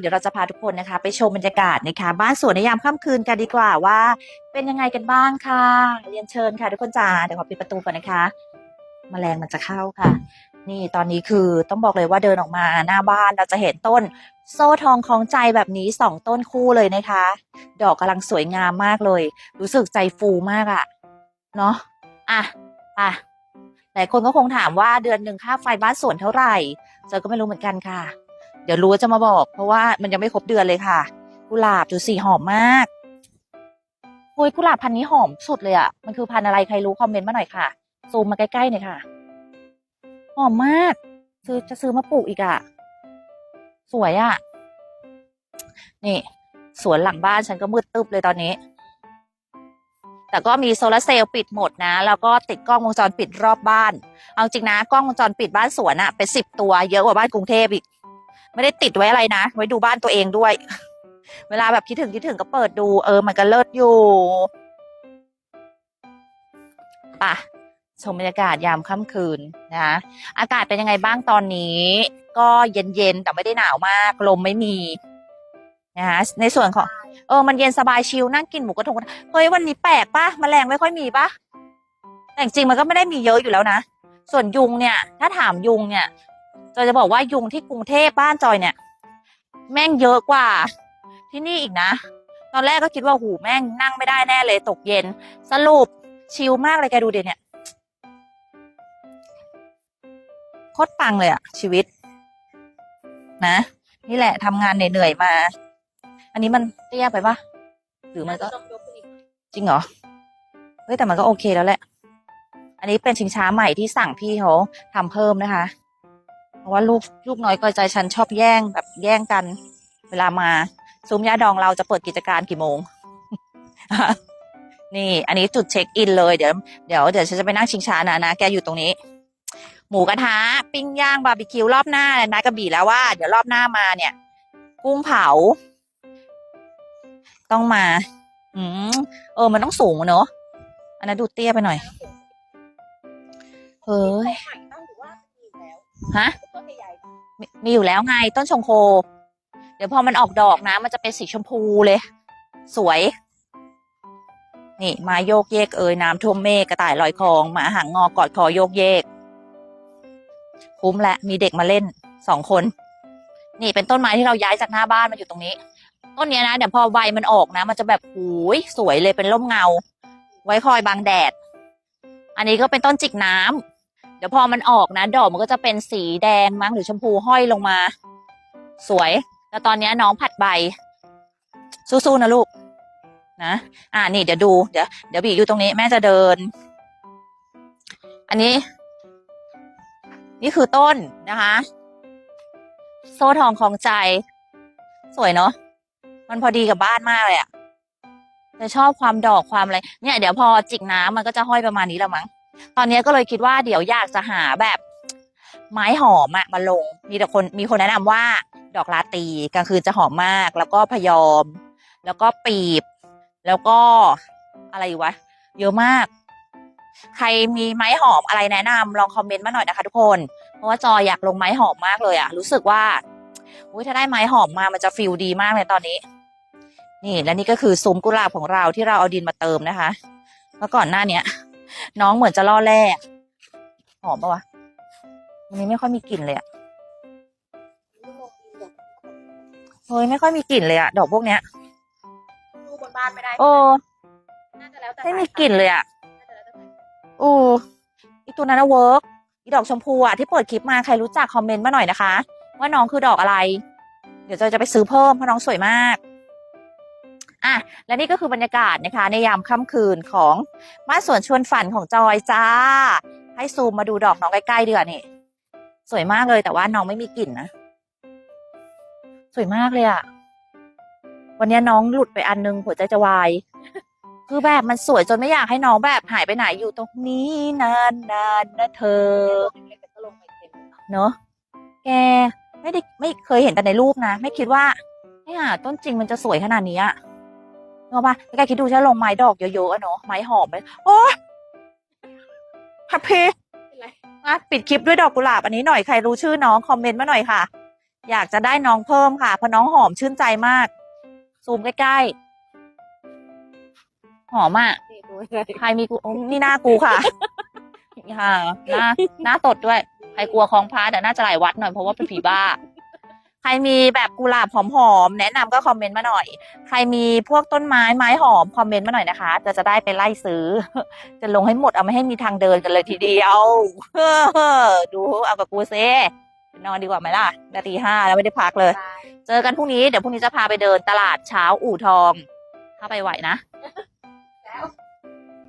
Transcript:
เดี๋ยวเราจะพาทุกคนนะคะ ไปชมบรรยากาศนะคะบ้านสวนในยามค่ำคืนกันดีกว่าว่า เป็นยังไงกันบ้างค่ะ เรียนเชิญค่ะ ทุกคนจ้าเดี๋ยวขอปิดประตูก่อนนะคะมแมลงมันจะเข้าค่ะ นี่ตอนนี้คือต้องบอกเลยว่าเดินออกมาหน้าบ้านเราจะเห็นต้น โซ่ทองของใจแบบนี้สองต้นคู่เลยนะคะ ดอกกำลังสวยงามมากเลย รู้สึกใจฟูมากอะเนาะอะอะหลายคนก็คงถามว่าเดือนหนึ่งค่าไฟบ้านสวนเท่าไหร่เจอก็ไม่รู้เหมือนกันค่ะ เดี๋ยวรู้จะมาบอก เพราะว่ามันยังไม่ครบเดือนเลยค่ะ กุหลาบดูสีหอมมากโอ้ยกุหลาบพันนี้หอมสุดเลยอะมันคือพันอะไรใครรู้คอมเมนต์มาหน่อยค่ะ ซูมมาใกล้ๆหน่อยค่ะ หอมมาก ซื้อจะซื้อมาปลูกอีกอะสวยอะนี่ สวนหลังบ้านฉันก็มืดตึ๊บเลยตอนนี้ แต่ก็มีโซลาร์เซลล์ปิดหมดนะ แล้วก็ติดกล้องวงจรปิดรอบบ้าน เอาจริงนะ กล้องวงจรปิดบ้านสวนอะเป็นสิบตัว เยอะกว่าบ้านกรุงเทพอีก ไม่ได้ติดไว้อะไรนะ ไว้ดูบ้านตัวเองด้วย เวลาแบบคิดถึงคิดถึงก็เปิดดู เออ มันก็เลิศอยู่ป่ะชมบรรยากาศยามค่ำคืนนะคะอากาศเป็นยังไงบ้างตอนนี้ ก็เย็นๆแต่ไม่ได้หนาวมาก ลมไม่มีนะคะในส่วนของ เออ มันเย็นสบายชิลนั่งกินหมูกระทงเฮ้ยวันนี้แปลกปะแมลงไม่ค่อยมีปะแต่จริงมันก็ไม่ได้มีเยอะอยู่แล้วนะ ส่วนยุงเนี่ย ถ้าถามยุงเนี่ย จอยจะบอกว่ายุงที่กรุงเทพบ้านจอยเนี่ย แม่งเยอะกว่า ที่นี่อีกนะ ตอนแรกก็คิดว่าหูแม่งนั่งไม่ได้แน่เลยตกเย็น สรุปชิลมากเลยแกดูเดี๋ยวเนี่ยโคตรปังเลยอะชีวิต นะ นี่แหละทำงานเหนื่อยๆมา อันนี้มันเตี้ยไปปะหรือมันก็จริงเหรอเฮ้ยแต่มันก็โอเคแล้วแหละ อันนี้เป็นชิงช้าใหม่ที่สั่งพี่เขาทำเพิ่มนะคะ เพราะว่าลูกลูกน้อยก็ใจฉันชอบแย่งแบบแย่งกัน เวลามาซุ้มยาดองเราจะเปิดกิจการกี่โมง นี่ อันนี้จุดเช็คอินเลยเดี๋ยวเดี๋ยวเดี๋ยวฉันจะไปนั่งชิงช้านะนะแกอยู่ตรงนี้ หมูกระทะปิ้งย่างบาร์บีคิวรอบหน้านะกระบี่แล้วว่า เดี๋ยวรอบหน้ามาเนี่ย กุ้งเผา ต้องมา อืมเออ มันต้องสูงเนอะอันนั้นดูเตี้ยไปหน่อยเฮ้ย ฮะมีมีอยู่แล้วไงต้นชงโค เดี๋ยวพอมันออกดอกนะ มันจะเป็นสีชมพูเลย สวย นี่ไมาโยกเยกเอ่ยน้ำท่วมเมฆกระต่ายลอยคลองหมาหางงอกอดคอโยกเยก คุ้มและมีเด็กมาเล่นสองคน นี่เป็นต้นไม้ที่เราย้ายจากหน้าบ้านมาอยู่ตรงนี้ ต้นเนี้ยนะเดี๋ยวพอใบมันออกนะ มันจะแบบหูยสวยเลยเป็นร่มเงา ไว้คอยบังแดด อันนี้ก็เป็นต้นจิกน้ำเดี๋ยวพอมันออกนะ ดอกมันก็จะเป็นสีแดงมั้งหรือชมพูห้อยลงมา สวย แล้วตอนนี้น้องผัดใบ สู้ๆนะลูก นะ อ่านี่เดี๋ยวดู เดี๋ยวเดี๋ยวบีอยู่ตรงนี้แม่จะเดิน อันนี้ นี่คือต้นนะคะ โซ่ทองของใจ สวยเนาะ มันพอดีกับบ้านมากเลยอะจะชอบความดอกความอะไร เนี่ยเดี๋ยวพอจิกน้ำมันก็จะห้อยประมาณนี้แล้วมั้ง ตอนนี้ก็เลยคิดว่าเดี๋ยวอยากจะหาแบบไม้หอมอะมาลง มีแต่คนมีคนแนะนำว่า ดอกลาตีกลางคืนจะหอมมาก แล้วก็พยอม แล้วก็ปีบ แล้วก็อะไรวะ เยอะมาก ใครมีไม้หอมอะไรแนะนำลองคอมเมนต์มาหน่อยนะคะทุกคน เพราะว่าจอยอยากลงไม้หอมมากเลยอะรู้สึกว่าอุ้ยถ้าได้ไม้หอมมามันจะฟิลดีมากเลยตอนนี้ นี่และนี่ก็คือซุ้มกุหลาบของเราที่เราเอาดินมาเติมนะคะเมื่อก่อนหน้าเนี้ย น้องเหมือนจะล่อแร่หอมปะวะวันนี้ไม่ค่อยมีกลิ่นเลยอะเฮ้ยไม่ค่อยมีกลิ่นเลยอะดอกพวกเนี้ยดูบนบ้านไม่ได้โอ้น่าจะแล้วแต่ไม่มีกลิ่นเลยอะโอ้อีตัวนั้นนะเวิร์กอีดอกชมพูอะที่เปิดคลิปมาใครรู้จักคอมเมนต์มาหน่อยนะคะ ว่าน้องคือดอกอะไร เดี๋ยวจอยจะไปซื้อเพิ่มเพราะน้องสวยมาก อะและนี่ก็คือบรรยากาศนะคะ ในยามค่ำคืนของบ้านสวนชวนฝันของจอยจ้า ให้ซูมมาดูดอกน้องใกล้ๆดีกว่านี่สวยมากเลยแต่ว่าน้องไม่มีกลิ่นนะ สวยมากเลยอะวันนี้น้องหลุดไปอันนึงหัวใจจะวาย คือแบบมันสวยจนไม่อยากให้น้องแบบหายไปไหนอยู่ตรงนี้นานนนๆนะเธอเต็มเนอะแกไม่ได้ไม่เคยเห็นแต่ในรูปนะ ไม่คิดว่าเนี่ยต้นจริงมันจะสวยขนาดนี้อะ เนอะปะแกคิดดูฉันลงไม้ดอกเยอะๆอะเนอะไม้หอมไปโอ้พับเพเป็นไรอะปิดคลิปด้วยดอกกุหลาบอันนี้หน่อยใครรู้ชื่อน้องคอมเมนต์มาหน่อยค่ะ อยากจะได้น้องเพิ่มค่ะเพราะน้องหอมชื่นใจมาก ซูมใกล้ๆหอมอะนี่ดูเลยใครมีกูโอ้นี่หน้ากูค่ะค่ะหน้าหน้าตดด้วย ใครกลัวคลองพระแต่น่าจะหลายวัดหน่อยเพราะว่าเป็นผีบ้า ใครมีแบบกุหลาบหอมๆแนะนำก็คอมเมนต์มาหน่อย ใครมีพวกต้นไม้ไม้หอมคอมเมนต์มาหน่อยนะคะ จะจะได้ไปไล่ซื้อ จะลงให้หมดเอาไม่ให้มีทางเดินกันเลยทีเดียวดูเอากับกูเซ่ไปนอนดีกว่าไหมล่ะ นาทีห้าแล้วไม่ได้พักเลย เจอกันพรุ่งนี้เดี๋ยวพรุ่งนี้จะพาไปเดินตลาดเช้าอู่ทอง ถ้าไปไหวนะ